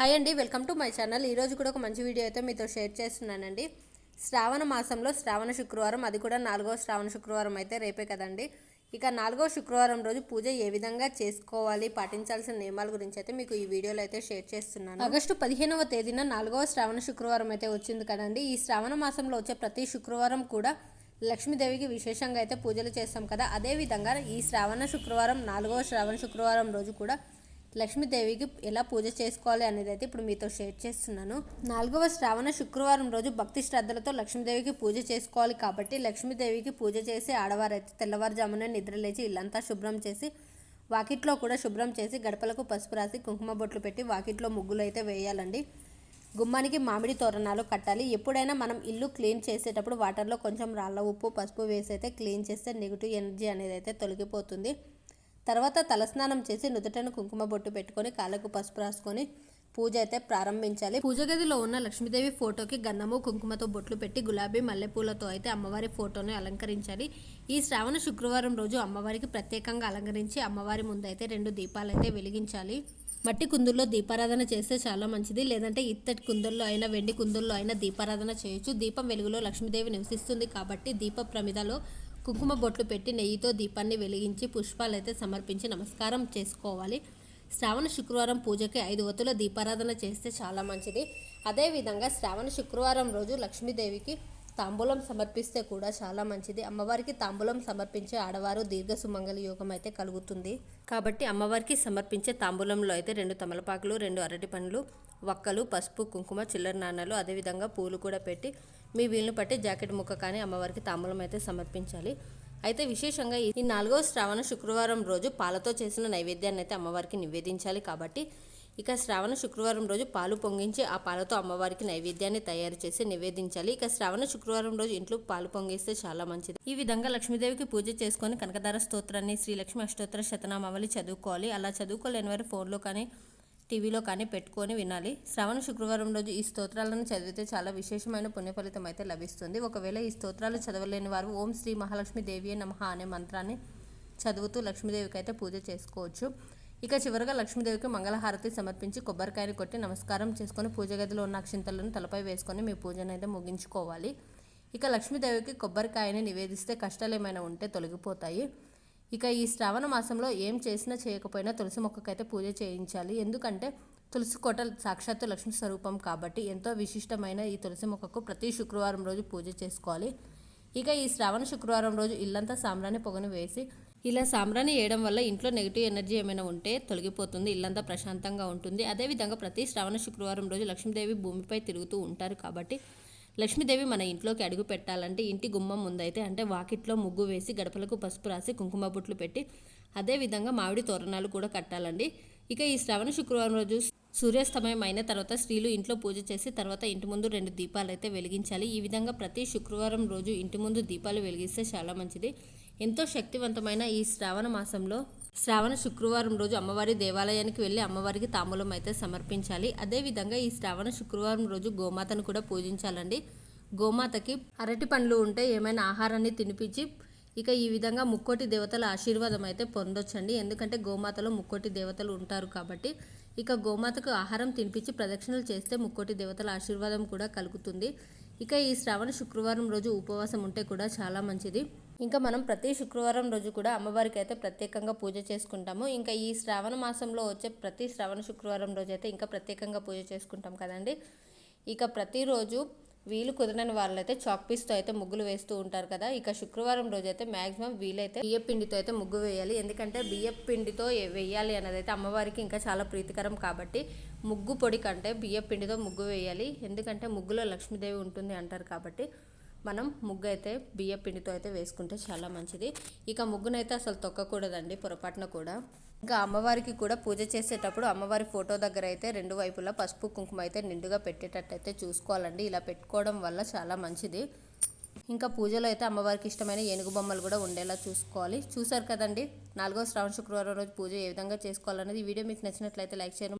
Hi అండి welcome to my channel. ఈరోజు కూడా ఒక మంచి వీడియో అయితే మీతో షేర్ చేస్తున్నానండి. శ్రావణ మాసంలో శ్రావణ శుక్రవారం అది కూడా నాలుగో శ్రావణ శుక్రవారం అయితే రేపే కదండి. ఇక నాలుగో శుక్రవారం రోజు పూజ ఏ విధంగా చేసుకోవాలి పాటించాల్సిన నియమాల గురించి అయితే మీకు ఈ వీడియోలో అయితే షేర్ చేస్తున్నాను. ఆగస్టు పదిహేనవ తేదీన నాలుగవ శ్రావణ శుక్రవారం అయితే వచ్చింది కదండి. ఈ శ్రావణ మాసంలో వచ్చే ప్రతి శుక్రవారం కూడా లక్ష్మీదేవికి విశేషంగా అయితే పూజలు చేస్తాం కదా. అదేవిధంగా ఈ శ్రావణ శుక్రవారం నాలుగవ శ్రావణ శుక్రవారం రోజు కూడా లక్ష్మీదేవికి ఎలా పూజ చేసుకోవాలి అనేది అయితే ఇప్పుడు మీతో షేర్ చేస్తున్నాను. నాలుగవ శ్రావణ శుక్రవారం రోజు భక్తి శ్రద్ధలతో లక్ష్మీదేవికి పూజ చేసుకోవాలి కాబట్టి లక్ష్మీదేవికి పూజ చేసి ఆడవారైతే తెల్లవారుజామున నిద్రలేచి ఇల్లంతా శుభ్రం చేసి వాకిట్లో కూడా శుభ్రం చేసి గడపలకు పసుపు రాసి కుంకుమ బొట్లు పెట్టి వాకిట్లో ముగ్గులు అయితే వేయాలండి. గుమ్మానికి మామిడి తోరణాలు కట్టాలి. ఎప్పుడైనా మనం ఇల్లు క్లీన్ చేసేటప్పుడు వాటర్లో కొంచెం రాళ్ళ ఉప్పు పసుపు వేసి అయితే క్లీన్ చేస్తే నెగిటివ్ ఎనర్జీ అనేది అయితే తొలగిపోతుంది. తర్వాత తలస్నానం చేసి నుదుటను కుంకుమ బొట్టు పెట్టుకొని కాళ్ళకు పసుపు రాసుకొని పూజ అయితే ప్రారంభించాలి. పూజ గదిలో ఉన్న లక్ష్మీదేవి ఫోటోకి గన్నము కుంకుమతో బొట్లు పెట్టి గులాబీ మల్లెపూలతో అయితే అమ్మవారి ఫోటోని అలంకరించాలి. ఈ శ్రావణ శుక్రవారం రోజు అమ్మవారికి ప్రత్యేకంగా అలంకరించి అమ్మవారి ముందు అయితే రెండు దీపాలు అయితే వెలిగించాలి. మట్టి కుందుల్లో దీపారాధన చేస్తే చాలా మంచిది. లేదంటే ఇత్తటి కుందుల్లో అయినా వెండి కుందుల్లో అయినా దీపారాధన చేయొచ్చు. దీపం వెలుగులో లక్ష్మీదేవి నివసిస్తుంది కాబట్టి దీప ప్రమిదలో కుంకుమ బొట్లు పెట్టి నెయ్యితో దీపాన్ని వెలిగించి పుష్పాలైతే సమర్పించి నమస్కారం చేసుకోవాలి. శ్రావణ శుక్రవారం పూజకి ఐదు వత్తుల దీపారాధన చేస్తే చాలా మంచిది. అదేవిధంగా శ్రావణ శుక్రవారం రోజు లక్ష్మీదేవికి తాంబూలం సమర్పిస్తే కూడా చాలా మంచిది. అమ్మవారికి తాంబూలం సమర్పించే ఆడవారు దీర్ఘ సుమంగళ యోగం అయితే కలుగుతుంది. కాబట్టి అమ్మవారికి సమర్పించే తాంబూలంలో అయితే రెండు తమలపాకులు రెండు అరటి పండ్లు వక్కలు పసుపు కుంకుమ చిల్లర నాణాలు అదేవిధంగా పూలు కూడా పెట్టి మీ వీలును పట్టి జాకెట్ ముక్క కానీ అమ్మవారికి తాంబూలం అయితే సమర్పించాలి. అయితే విశేషంగా ఈ నాలుగో శ్రావణ శుక్రవారం రోజు పాలతో చేసిన నైవేద్యాన్ని అయితే అమ్మవారికి నివేదించాలి కాబట్టి ఇక శ్రావణ శుక్రవారం రోజు పాలు పొంగించి ఆ పాలతో అమ్మవారికి నైవేద్యాన్ని తయారు చేసి నివేదించాలి. ఇక శ్రావణ శుక్రవారం రోజు ఇంట్లో పాలు పొంగిస్తే చాలా మంచిది. ఈ విధంగా లక్ష్మీదేవికి పూజ చేసుకొని కనకదార స్తోత్రాన్ని శ్రీలక్ష్మి అష్టోత్తర శతనామావళి చదువుకోవాలి. అలా చదువుకోలేని వారు ఫోన్లో కానీ టీవీలో కానీ పెట్టుకొని వినాలి. శ్రావణ శుక్రవారం రోజు ఈ స్తోత్రాలను చదివితే చాలా విశేషమైన పుణ్యఫలితం అయితే లభిస్తుంది. ఒకవేళ ఈ స్తోత్రాలు చదవలేని వారు ఓం శ్రీ మహాలక్ష్మి దేవి నమః అనే మంత్రాన్ని చదువుతూ లక్ష్మీదేవికి అయితే పూజ చేసుకోవచ్చు. ఇక చివరగా లక్ష్మీదేవికి మంగళహారతి సమర్పించి కొబ్బరికాయని కొట్టి నమస్కారం చేసుకొని పూజ గదిలో ఉన్న అక్షింతలను తలపై వేసుకొని మీ పూజను అయితే ముగించుకోవాలి. ఇక లక్ష్మీదేవికి కొబ్బరికాయని నివేదిస్తే కష్టాలు ఏమైనా ఉంటే తొలగిపోతాయి. ఇక ఈ శ్రావణ మాసంలో ఏం చేసినా చేయకపోయినా తులసి మొక్కకైతే పూజ చేయించాలి. ఎందుకంటే తులసి కోట సాక్షాత్తు లక్ష్మీ స్వరూపం కాబట్టి ఎంతో విశిష్టమైన ఈ తులసి మొక్కకు ప్రతి శుక్రవారం రోజు పూజ చేసుకోవాలి. ఇక ఈ శ్రావణ శుక్రవారం రోజు ఇల్లంతా సాంబ్రాణి పొగను వేసి ఇలా సాంబ్రాణి వేయడం వల్ల ఇంట్లో నెగిటివ్ ఎనర్జీ ఏమైనా ఉంటే తొలగిపోతుంది ఇల్లంతా ప్రశాంతంగా ఉంటుంది. అదేవిధంగా ప్రతి శ్రావణ శుక్రవారం రోజు లక్ష్మీదేవి భూమిపై తిరుగుతూ ఉంటారు కాబట్టి లక్ష్మీదేవి మన ఇంట్లోకి అడుగు పెట్టాలంటే ఇంటి గుమ్మం ముందైతే అంటే వాకిట్లో ముగ్గు వేసి గడపలకు పసుపు రాసి కుంకుమ బొట్లు పెట్టి అదేవిధంగా మామిడి తోరణాలు కూడా కట్టాలండి. ఇక ఈ శ్రావణ శుక్రవారం రోజు సూర్యాస్తమయం అయిన తర్వాత స్త్రీలు ఇంట్లో పూజ చేసి తర్వాత ఇంటి ముందు రెండు దీపాలు అయితే వెలిగించాలి. ఈ విధంగా ప్రతి శుక్రవారం రోజు ఇంటి ముందు దీపాలు వెలిగిస్తే చాలా మంచిది. ఎంతో శక్తివంతమైన ఈ శ్రావణ మాసంలో శ్రావణ శుక్రవారం రోజు అమ్మవారి దేవాలయానికి వెళ్ళి అమ్మవారికి తాంబూలం అయితే సమర్పించాలి. అదేవిధంగా ఈ శ్రావణ శుక్రవారం రోజు గోమాతను కూడా పూజించాలండి. గోమాతకి అరటి పండ్లు ఉంటే ఏమైనా ఆహారాన్ని తినిపించి ఇక ఈ విధంగా ముక్కోటి దేవతల ఆశీర్వాదం అయితే పొందొచ్చండి. ఎందుకంటే గోమాతలో ముక్కోటి దేవతలు ఉంటారు కాబట్టి ఇక గోమాతకు ఆహారం తినిపించి ప్రదక్షిణలు చేస్తే ముక్కోటి దేవతల ఆశీర్వాదం కూడా కలుగుతుంది. ఇక ఈ శ్రావణ శుక్రవారం రోజు ఉపవాసం ఉంటే కూడా చాలా మంచిది. ఇంకా మనం ప్రతి శుక్రవారం రోజు కూడా అమ్మవారికి అయితే ప్రత్యేకంగా పూజ చేసుకుంటాము. ఇంకా ఈ శ్రావణ మాసంలో వచ్చే ప్రతి శ్రావణ శుక్రవారం రోజు అయితే ఇంకా ప్రత్యేకంగా పూజ చేసుకుంటాం కదండి. ఇక ప్రతిరోజు వీలు కుదరని వాళ్ళైతే చాక్ పీస్తో అయితే ముగ్గులు వేస్తూ ఉంటారు కదా. ఇక శుక్రవారం రోజు అయితే మ్యాక్సిమం వీలైతే బియ్య పిండితో అయితే ముగ్గు వేయాలి. ఎందుకంటే బియ్య పిండితో వేయాలి అనేది అయితే అమ్మవారికి ఇంకా చాలా ప్రీతికరం కాబట్టి ముగ్గు పొడి కంటే బియ్య పిండితో ముగ్గు వేయాలి. ఎందుకంటే ముగ్గులో లక్ష్మీదేవి ఉంటుంది అంటారు కాబట్టి మనం ముగ్గు అయితే బియ్య పిండితో అయితే వేసుకుంటే చాలా మంచిది. ఇక ముగ్గునైతే అసలు తొక్కకూడదండి పొరపాటున కూడా. ఇంకా అమ్మవారికి కూడా పూజ చేసేటప్పుడు అమ్మవారి ఫోటో దగ్గర అయితే రెండు వైపులా పసుపు కుంకుమ అయితే నిండుగా పెట్టేటట్టు అయితే చూసుకోవాలండి. ఇలా పెట్టుకోవడం వల్ల చాలా మంచిది. ఇంకా పూజలో అయితే అమ్మవారికి ఇష్టమైన ఏనుగు బొమ్మలు కూడా ఉండేలా చూసుకోవాలి. చూసారు కదండి నాలుగో శ్రావణ శుక్రవారం రోజు పూజ ఏ విధంగా చేసుకోవాలనేది ఈ వీడియో మీకు నచ్చినట్లయితే లైక్ చేయడం.